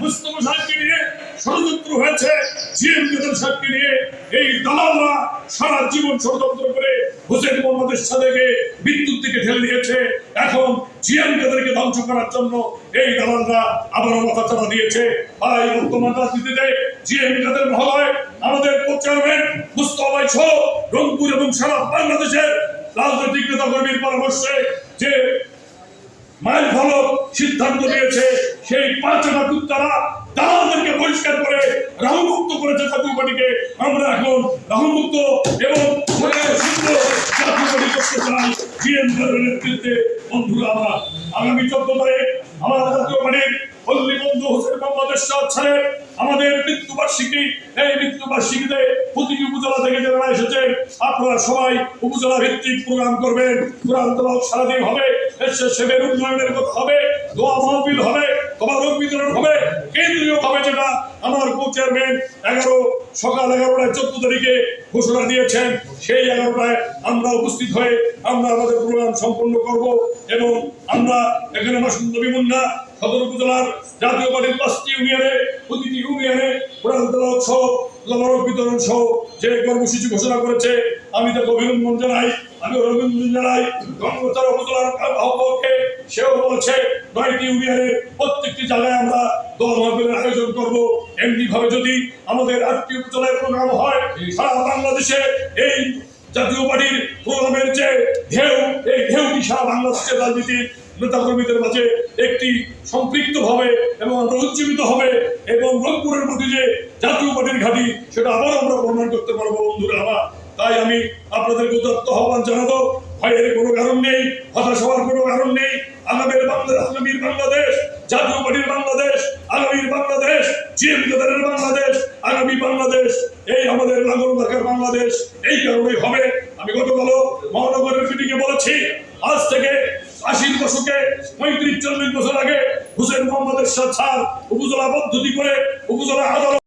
মুস্তফা সাহেবকে নিয়ে ষড়যন্ত্র হয়েছে, জিএম কেদার সাহেবকে নিয়ে এই দালালরা সারা জীবন ষড়যন্ত্র করে হোসেন মোহাম্মদের সাথে বিদ্যুৎ দিকে ঠেলে দিয়েছে। এখন জিএম কেদারকে ধ্বংস করার জন্য এই দালালরা আবারও মাথা চাপা দিয়েছে। তাই বর্তমান রাজনীতিতে জিএম কেদার মহোদয় আমাদের চেয়ারম্যান মুস্তফা সহ রংপুর এবং সারা বাংলাদেশের রাজনৈতিক নেতা পরামর্শে যে মাইল ফলক সিদ্ধান্ত নিয়েছে সেই পাঁচটা কুত্তারা দালালদেরকে পরিষ্কার করে রাহুমুক্ত করেছে জাতীয় আমরা এখন রাহুমুক্ত এবং আমাদের থেকে এসেছেন আপনারা সবাই প্রোগ্রাম করবেন। সারাদিন হবে। উন্নয়নের কথা হবে। দোয়া মাহফিল হবে। বিতরণ হবে। কেন্দ্রীয় যেটা আমার চেয়ারম্যান এগারো, সকাল এগারোটায় চোদ্দ তারিখে ঘোষণা দিয়েছেন। সেই এগারোটায় আমরা উপস্থিত হয়ে আমরা আমাদের প্রোগ্রাম সম্পন্ন করব এবং আমরা এখানে সদর উপজেলার জাতীয় পার্টির পাঁচটি ইউনিয়নে, প্রতিটি ইউনিয়নে তেলাওয়াত সহ বিতরণ সহ যে কর্মসূচি ঘোষণা করেছে, আমি তাকে অভিনন্দন জানাই আমি অভিনন্দন জানাই। গঙ্গোত্তর উপজেলার সেও বলছে, নয়টি ইউনিয়নের প্রত্যেকটি জায়গায় আমরা দল মাহফিলের আয়োজন করব। এমনি ভাবে যদি আমাদের আটটি উপজেলায় প্রোগ্রাম হয়, সারা বাংলাদেশে এই জাতীয় পার্টির প্রোগ্রামের যে ঢেউ, এই ঢেউটি সারা বাংলাদেশের রাজনীতির নেতাকর্মীদের মাঝে একটি সম্পৃক্ত হবে এবং আমরা উজ্জীবিত হবে এবং রংপুরের প্রতি যে জাতীয় পার্টির ঘাঁটি, সেটা আবার আমরা প্রমাণ করতে পারব, বন্ধুরা আমার। তাই আমি আপনাদেরকে উদাত্ত আহ্বান জানাব ভয়ের কোনো কারণ নেই, হতাশ হওয়ার কোনো কারণ নেই বাংলাদেশ জাতীয় পার্টির বাংলাদেশ, আগামীর বাংলাদেশ, জিএম বাংলাদেশ, আগামী বাংলাদেশ, এই আমাদের নাগর মার্কার বাংলাদেশ, এই কারণেই হবে। আমি গতকালও মহানগরের মিটিংয়ে বলেছি, আজ থেকে আশির দশকে পঁয়ত্রিশ, চল্লিশ বছর আগে হুসেন মোহাম্মদের সাথে উপজেলা পদ্ধতি করে উপজেলা আদালত